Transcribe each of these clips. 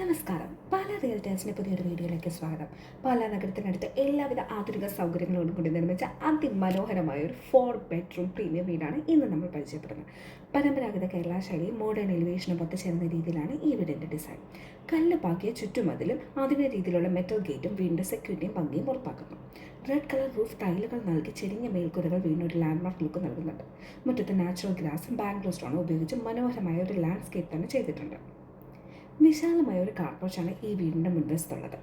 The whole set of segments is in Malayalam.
നമസ്കാരം. പാല റിയൽറ്റേഴ്സിന്റെ പുതിയൊരു വീഡിയോയിലേക്ക് സ്വാഗതം. പാല നഗരത്തിനടുത്ത് എല്ലാവിധ ആധുനിക സൗകര്യങ്ങളോടും കൂടി നിർമ്മിച്ച അതിമനോഹരമായ ഒരു ഫോർ ബെഡ്റൂം പ്രീമിയം വീടാണ് ഇന്ന് നമ്മൾ പരിചയപ്പെടുന്നത്. പരമ്പരാഗത കേരള ശൈലി മോഡേൺ എലിവേഷനും ഒത്തുചേർന്ന രീതിയിലാണ് ഈ വീടിന്റെ ഡിസൈൻ കല്ല് പാകിയ ചുറ്റുമതിലും ആധുനിക രീതിയിലുള്ള മെറ്റൽ ഗേറ്റും വീടിന്റെ സെക്യൂരിറ്റിയും ഭംഗിയും ഉറപ്പാക്കുന്നു. റെഡ് കളർ റൂഫ് ടൈലുകൾ നൽകി ചെരിഞ്ഞ മേൽക്കൂരകൾ വീണ്ടും ഒരു ലാൻഡ്മാർക്ക് ലുക്ക് നൽകുന്നുണ്ട്. മുറ്റത്ത് നാച്ചുറൽ ഗ്ലാസും ബാംഗ്ലൂർ സ്റ്റോണും ഉപയോഗിച്ച് മനോഹരമായ ഒരു ലാൻഡ്സ്കേപ്പ് തന്നെ ചെയ്തിട്ടുണ്ട്. വിശാലമായ ഒരു കാർപോർച്ചാണ് ഈ വീടിന്റെ മുൻവശത്തുള്ളത്.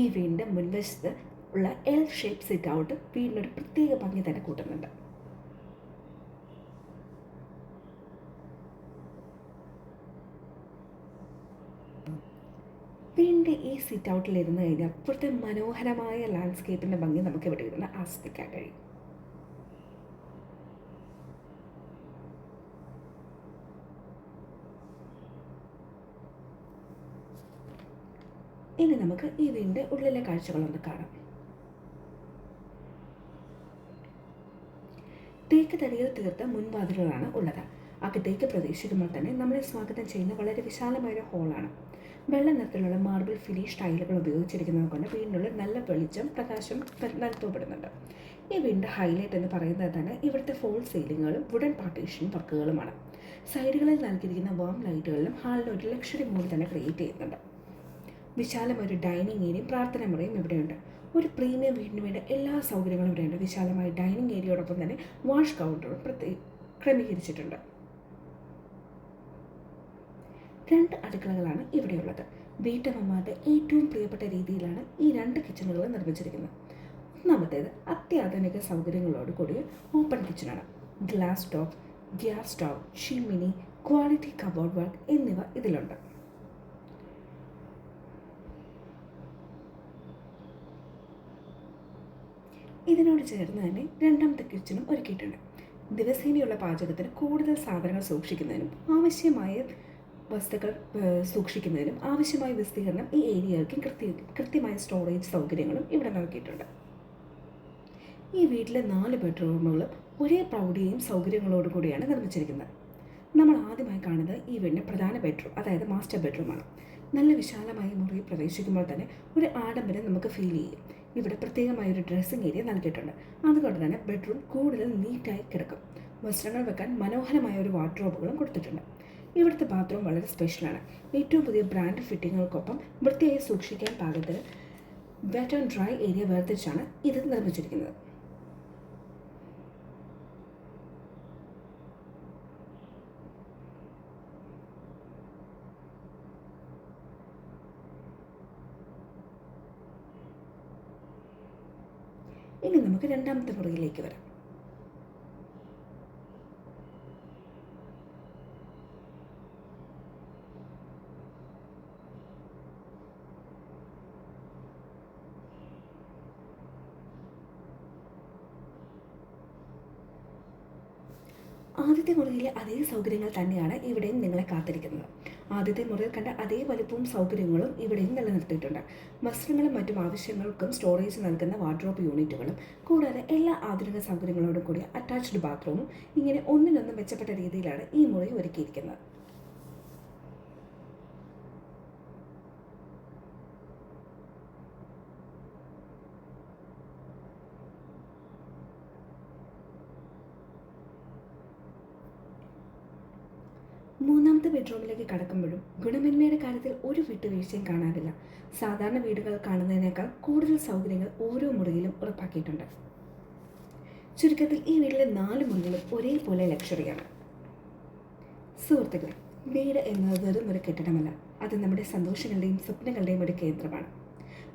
ഈ വീടിന്റെ മുൻവശത്ത് ഉള്ള എൽ ഷേപ്പ് സിറ്റ് ഔട്ട് വീടിനൊരു പ്രത്യേക ഭംഗി തന്നെ കൂട്ടുന്നുണ്ട്. വീടിന്റെ ഈ സിറ്റ് ഔട്ടിൽ ഇരുന്ന് കഴിഞ്ഞാൽ അപ്പുറത്തെ മനോഹരമായ ലാൻഡ്സ്കേപ്പിന്റെ ഭംഗി നമുക്ക് ഇവിടെ ഇരുന്ന് ആസ്വദിക്കാൻ കഴിയും. ഇനി നമുക്ക് വീടിന്റെ ഉള്ളിലെ കാഴ്ചകളൊന്ന് കാണാം. തേക്ക് തടിയിൽ തീർത്ത മുൻവാതിലുകളാണ് ഉള്ളത്. അകത്തേക്ക് പ്രവേശിക്കുമ്പോൾ തന്നെ നമ്മളെ സ്വാഗതം ചെയ്യുന്ന വളരെ വിശാലമായ ഒരു ഹോളാണ്. വെള്ള നിറത്തിലുള്ള മാർബിൾ ഫിനിഷ് ടൈലുകൾ ഉപയോഗിച്ചിരിക്കുന്നത് കൊണ്ട് വീടിനുള്ളിൽ നല്ല വെളിച്ചം പ്രകാശം നടത്തപ്പെടുന്നുണ്ട് ഈ വീടിന്റെ ഹൈലൈറ്റ് എന്ന് പറയുന്നത് തന്നെ ഇവിടുത്തെ ഫോൾ സീലിങ്ങുകളും വുഡൻ പാർട്ടീഷൻ വർക്കുകളുമാണ്. സൈഡുകളിൽ നൽകിയിരിക്കുന്ന വാം ലൈറ്റുകളിലും ഹാളിൽ ഒരു ലക്ഷറി മൂഡ് തന്നെ ക്രിയേറ്റ് ചെയ്യുന്നുണ്ട്. വിശാലമായ ഒരു ഡൈനിങ് ഏരിയയും പ്രാർത്ഥന മുറിയും ഇവിടെയുണ്ട്. ഒരു പ്രീമിയം വീടിന് വേണ്ട എല്ലാ സൗകര്യങ്ങളും ഇവിടെയുണ്ട്. വിശാലമായ ഡൈനിങ് ഏരിയയോടൊപ്പം തന്നെ വാഷ് കൗണ്ടറും പ്രത്യേക ക്രമീകരിച്ചിട്ടുണ്ട്. രണ്ട് അടുക്കളകളാണ് ഇവിടെയുള്ളത്. വീട്ടമ്മമാരുടെ ഏറ്റവും പ്രിയപ്പെട്ട രീതിയിലാണ് ഈ രണ്ട് കിച്ചണുകൾ നിർമ്മിച്ചിരിക്കുന്നത്. ഒന്നാമത്തേത് അത്യാധുനിക സൗകര്യങ്ങളോട് കൂടിയ open കിച്ചണാണ്. Glass top gas stove chimney quality cupboard work എന്നിവ ഇതിലുണ്ട്. ഇതിനോട് ചേർന്ന് തന്നെ രണ്ടാമത്തെ കിച്ചണും ഒരുക്കിയിട്ടുണ്ട്. ദിവസേനയുള്ള പാചകത്തിന് കൂടുതൽ സാധനങ്ങൾ സൂക്ഷിക്കുന്നതിനും ആവശ്യമായ വസ്തുക്കൾ സൂക്ഷിക്കുന്നതിനും ആവശ്യമായ വിസ്തീർണം ഈ ഏരിയകൾക്ക് കൃത്യ കൃത്യമായ സ്റ്റോറേജ് സൗകര്യങ്ങളും ഇവിടെ നൽകിയിട്ടുണ്ട്. ഈ വീട്ടിലെ നാല് ബെഡ്റൂമുകളും ഒരേ പ്രൗഢിയും സൗകര്യങ്ങളോടും കൂടിയാണ് നിർമ്മിച്ചിരിക്കുന്നത്. നമ്മൾ ആദ്യമായി കാണുന്നത് ഈ വീടിന്റെ പ്രധാന ബെഡ്റൂം അതായത് മാസ്റ്റർ ബെഡ്റൂമാണ് നല്ല വിശാലമായ മുറിയിൽ പ്രവേശിക്കുമ്പോൾ തന്നെ ഒരു ആഡംബരം നമുക്ക് ഫീൽ ചെയ്യും. ഇവിടെ പ്രത്യേകമായ ഒരു ഡ്രസ്സിംഗ് ഏരിയ നൽകിയിട്ടുണ്ട്. അതുകൊണ്ട് തന്നെ ബെഡ്റൂം കൂടുതൽ നീറ്റായി കിടക്കും. വസ്ത്രങ്ങൾ വെക്കാൻ മനോഹരമായ ഒരു വാർഡ്രോബുകളും കൊടുത്തിട്ടുണ്ട്. ഇവിടുത്തെ ബാത്റൂം വളരെ സ്പെഷ്യലാണ് ഏറ്റവും പുതിയ ബ്രാൻഡ് ഫിറ്റിങ്ങുകൾക്കൊപ്പം വൃത്തിയായി സൂക്ഷിക്കാൻ പാകത്തിൽ വെറ്റ് ആൻഡ് ഡ്രൈ ഏരിയ വേർതിരിച്ചാണ് ഇത് നിർമ്മിച്ചിരിക്കുന്നത്. ഇനി നമുക്ക് രണ്ടാമത്തെ മുറിയിലേക്ക് വരാം. ആദ്യത്തെ മുറിയിലെ അതേ സൗകര്യങ്ങൾ തന്നെയാണ് ഇവിടെയും നിങ്ങളെ കാത്തിരിക്കുന്നത്. ആദ്യത്തെ മുറിയിൽ കണ്ട അതേ വലുപ്പവും സൗകര്യങ്ങളും ഇവിടെയും നിലനിർത്തിയിട്ടുണ്ട്. വസ്ത്രങ്ങളും മറ്റും ആവശ്യങ്ങൾക്കും സ്റ്റോറേജ് നൽകുന്ന വാർഡ്രോബ് യൂണിറ്റുകളും കൂടാതെ എല്ലാ ആധുനിക സൗകര്യങ്ങളോടും കൂടിയ അറ്റാച്ച്ഡ് ബാത്റൂമും ഇങ്ങനെ ഒന്നിനൊന്നും മെച്ചപ്പെട്ട രീതിയിലാണ് ഈ മുറി ഒരുക്കിയിരിക്കുന്നത്. മൂന്നാമത്തെ ബെഡ്റൂമിലേക്ക് കടക്കുമ്പോഴും ഗുണമേന്മയുടെ കാര്യത്തിൽ ഒരു വിട്ടുവീഴ്ചയും കാണാനില്ല. സാധാരണ വീടുകൾ കാണുന്നതിനേക്കാൾ കൂടുതൽ സൗകര്യങ്ങൾ ഓരോ മുറിയിലും ഉറപ്പാക്കിയിട്ടുണ്ട്. ചുരുക്കത്തിൽ ഈ വീട്ടിലെ നാല് മുറികളും ഒരേപോലെ ലക്ഷറിയാണ്. സുഹൃത്തുക്കളെ വീട് എന്നത് വെറും ഒരു കെട്ടിടമല്ല. അത് നമ്മുടെ സന്തോഷങ്ങളുടെയും സ്വപ്നങ്ങളുടെയും ഒരു കേന്ദ്രമാണ്.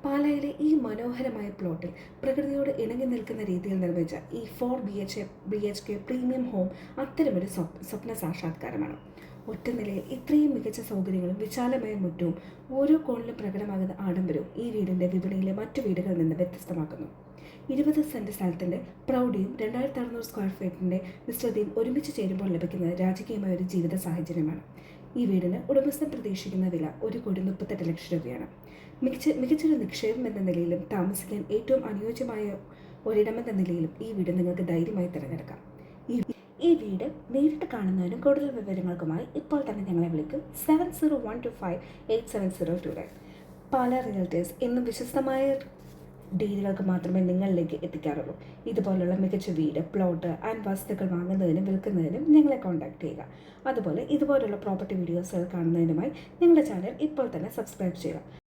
പാലായിലെ ഈ മനോഹരമായ പ്ലോട്ടിൽ പ്രകൃതിയോട് ഇണങ്ങി നിൽക്കുന്ന രീതിയിൽ നിർമ്മിച്ച ഈ four B H B H K premium home അത്തരമൊരു സ്വപ്- സ്വപ്ന സാക്ഷാത്കാരമാണ്. ഒറ്റ നിലയിൽ ഇത്രയും മികച്ച സൗകര്യങ്ങളും വിശാലമായ മുറ്റവും ഓരോ കോണിലും പ്രകടമാകുന്ന ആഡംബരവും ഈ വീടിന്റെ വിപണിയിലെ മറ്റു വീടുകളിൽ നിന്ന് വ്യത്യസ്തമാക്കുന്നു. ഇരുപത് സെന്റ് സ്ഥലത്തിന്റെ പ്രൗഢിയും രണ്ടായിരത്തി അറുന്നൂറ് സ്ക്വയർ ഫീറ്റിന്റെ വിസ്തൃതിയും ഒരുമിച്ച് ചേരുമ്പോൾ ലഭിക്കുന്നത് രാജകീയമായ ഒരു ജീവിത സാഹചര്യമാണ്. ഈ വീടിന് ഉടമസ്ഥൻ പ്രതീക്ഷിക്കുന്ന വില ഒരു കോടി മുപ്പത്തെട്ട് ലക്ഷം രൂപയാണ്. മികച്ച മികച്ചൊരു നിക്ഷേപം എന്ന നിലയിലും താമസിക്കാൻ ഏറ്റവും അനുയോജ്യമായ ഒരിടമെന്ന നിലയിലും ഈ വീട് നിങ്ങൾക്ക് ധൈര്യമായി തിരഞ്ഞെടുക്കാം. ഈ ഈ വീട് നേരിട്ട് കാണുന്നതിനും കൂടുതൽ വിവരങ്ങൾക്കുമായി ഇപ്പോൾ തന്നെ ഞങ്ങളെ വിളിക്കും. Seven zero one two five eight seven zero two nine Pala realtors എന്നും വിശ്വസ്തമായ ഡീലുകൾക്ക് മാത്രമേ നിങ്ങളിലേക്ക് എത്തിക്കാറുള്ളൂ. ഇതുപോലുള്ള മികച്ച വീട് പ്ലോട്ട് ആൻഡ് വസ്തുക്കൾ വാങ്ങുന്നതിനും വിൽക്കുന്നതിനും ഞങ്ങളെ കോൺടാക്ട് ചെയ്യുക. അതുപോലെ ഇതുപോലുള്ള പ്രോപ്പർട്ടി വീഡിയോസുകൾ കാണുന്നതിനുമായി ഞങ്ങളുടെ ചാനൽ ഇപ്പോൾ തന്നെ സബ്സ്ക്രൈബ് ചെയ്യുക.